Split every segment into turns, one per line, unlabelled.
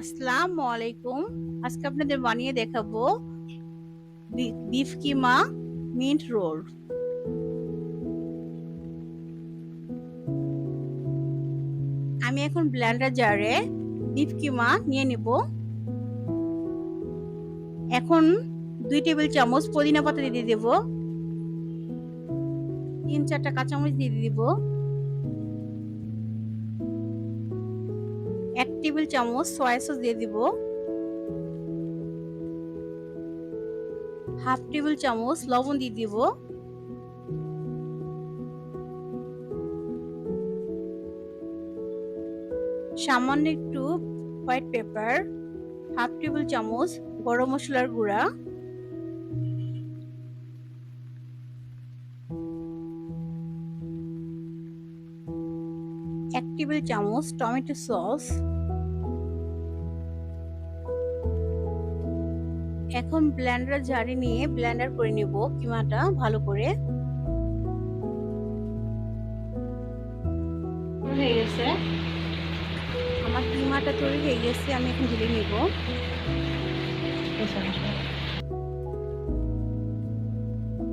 আসসালামু আলাইকুম আজকে আপনাদের বানিয়ে দেখাবো বিফ কিমা মিন্ট রোল। আমি এখন ব্লেন্ডার জারে বিফ কিমা নিয়ে নিব। এখন দুই টেবিল চামচ পুদিনা পাতা দিয়ে দেব। তিন চারটা কাঁচামরিচ দিয়ে দিব। এক টেবিল চামচ সয়া সস দিয়ে দিব। হাফ টেবিল চামচ লবণ দিয়ে দিব। সামান্য একটু হোয়াইট পেপার হাফ টেবিল চামচ গরম মশলার গুঁড়া। এক টেবিল চামচ টমেটো সস। এখন ব্লেন্ডার জারি নিয়ে ব্লেন্ডার করে নেব কিমাটা ভালো করে। হয়ে গেছে। আমার কিমাটা তৈরি হয়ে গেছে, আমি এখন ঢেলে নেব।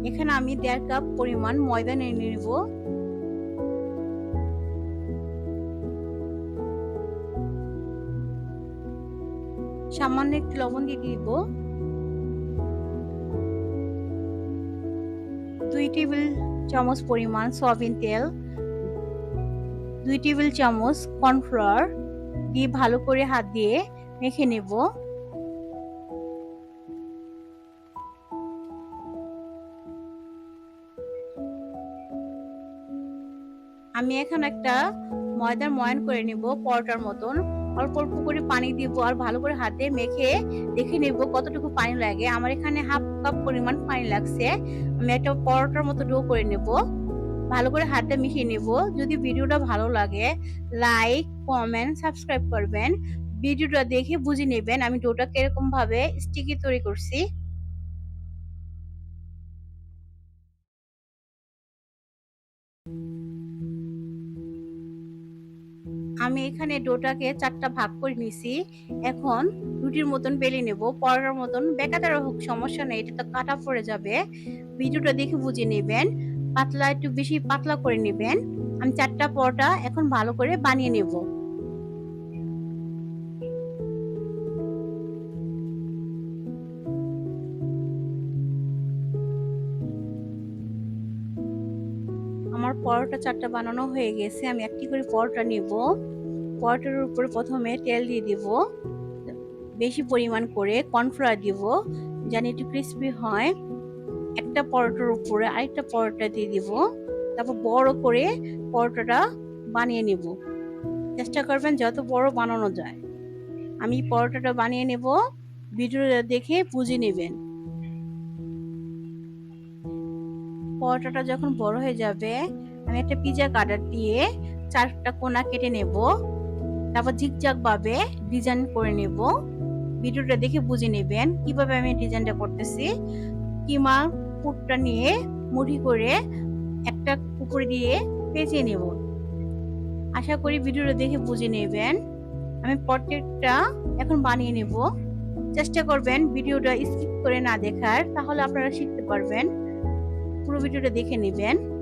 এখানে আমি দেড় কাপ পরিমাণ ময়দা নিয়ে নেব। সামান্য একটু লবণ দিয়ে দিব। দুই টেবিল চামচ পরিমাণ সয়াবিন তেল, দুই টেবিল চামচ কর্নফ্লাওয়ার দিয়ে ভালো করে হাত দিয়ে মেখে নেব। আমি এখন একটা ময়দার ময়ান করে নেব পরোটার মতন। অল্প অল্প করে পানি দিব আর ভালো করে হাতে মেখে দেখে নেব কতটুকু পানি লাগে। আমার এখানে হাফ কাপ পরিমাণ পানি লাগছে। আমি একটা পরোটার মতো ডো করে নেব। ভালো করে হাতে মিশিয়ে নেব। যদি ভিডিওটা ভালো লাগে, লাইক, কমেন্ট, সাবস্ক্রাইব করবেন। ভিডিওটা দেখে বুঝে নেবেন আমি ডোটা কীরকম ভাবে স্টিকি তৈরি করছি। আমি এখানে ডোটাকে চারটা ভাগ করে নিছি। এখন রুটির মতন বেলে নেব, পরোটার মতন। বেকাতারা হোক, সমস্যা নেই, এটা তো কাটা পড়ে যাবে। ভিডিওটা দেখে বুঝে নেবেন, পাতলা একটু বেশি পাতলা করে নেবেন। আমি চারটা পরোটা এখন ভালো করে বানিয়ে নেব। আমার পরোটা চারটা বানানো হয়ে গেছে, আমি একটি করে পরোটা নিব। পরোটার উপরে প্রথমে তেল দিয়ে দিব। বেশি পরিমাণ করে কর্নফ্লাওয়ার দিব, যেন একটু ক্রিস্পি হয়। একটা পরোটার উপরে আরেকটা পরোটা দিয়ে দিব। তারপর বড় করে পরোটাটা বানিয়ে নেব। চেষ্টা করবেন যত বড় বানানো যায়। আমি পরোটাটা বানিয়ে নেব, ভিডিওটা দেখে বুঝে নেবেন। পরোটাটা যখন বড় হয়ে যাবে, আমি একটা পিজা কাটার দিয়ে চারটা কোনা কেটে নেব। তারপর ঝিকঝাক ভাবে ডিজাইন করে নেব। ভিডিওটা দেখে বুঝে নেবেন কীভাবে আমি ডিজাইনটা করতেছি। কিমা পুরটা নিয়ে মুড়ি করে একটা উপরে দিয়ে পেঁচিয়ে নেব। আশা করি ভিডিওটা দেখে বুঝে নেবেন। আমি প্রত্যেকটা এখন বানিয়ে নেব। চেষ্টা করবেন ভিডিওটা স্কিপ করে না দেখার, তাহলে আপনারা শিখতে পারবেন। পুরো ভিডিওটা দেখে নেবেন।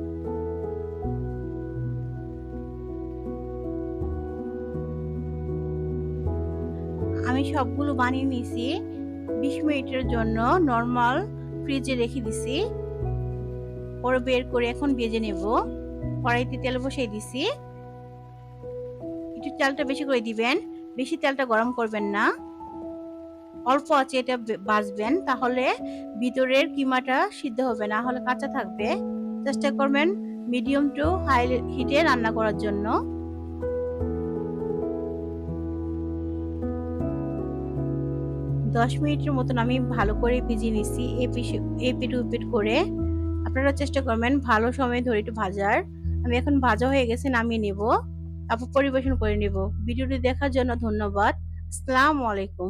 সবগুলো বানিয়ে নিয়েছি। বিশ মিনিটের জন্য নর্মাল ফ্রিজে রেখে দিছি। ওর বের করে এখন ভেজে নেব। কড়াইতে তেল বসিয়ে দিছি। একটু তেলটা বেশি করে দিবেন। বেশি তেলটা গরম করবেন না। অল্প আছে এটা বাজবেন তাহলে ভিতরের কিমাটা সিদ্ধ হবে, না হলে কাঁচা থাকবে। চেষ্টা করবেন মিডিয়াম টু হাই হিটে রান্না করার জন্য। দশ মিনিটের মতন আমি ভালো করে ভিজিয়ে নিছি এপিট উপিট করে। আপনারা চেষ্টা করবেন ভালো সময় ধরে একটু ভাজার। আমি এখন ভাজা হয়ে গেছে, নামিয়ে নেব। তারপর পরিবেশন করে নেব। ভিডিওটি দেখার জন্য ধন্যবাদ। আসসালামু আলাইকুম।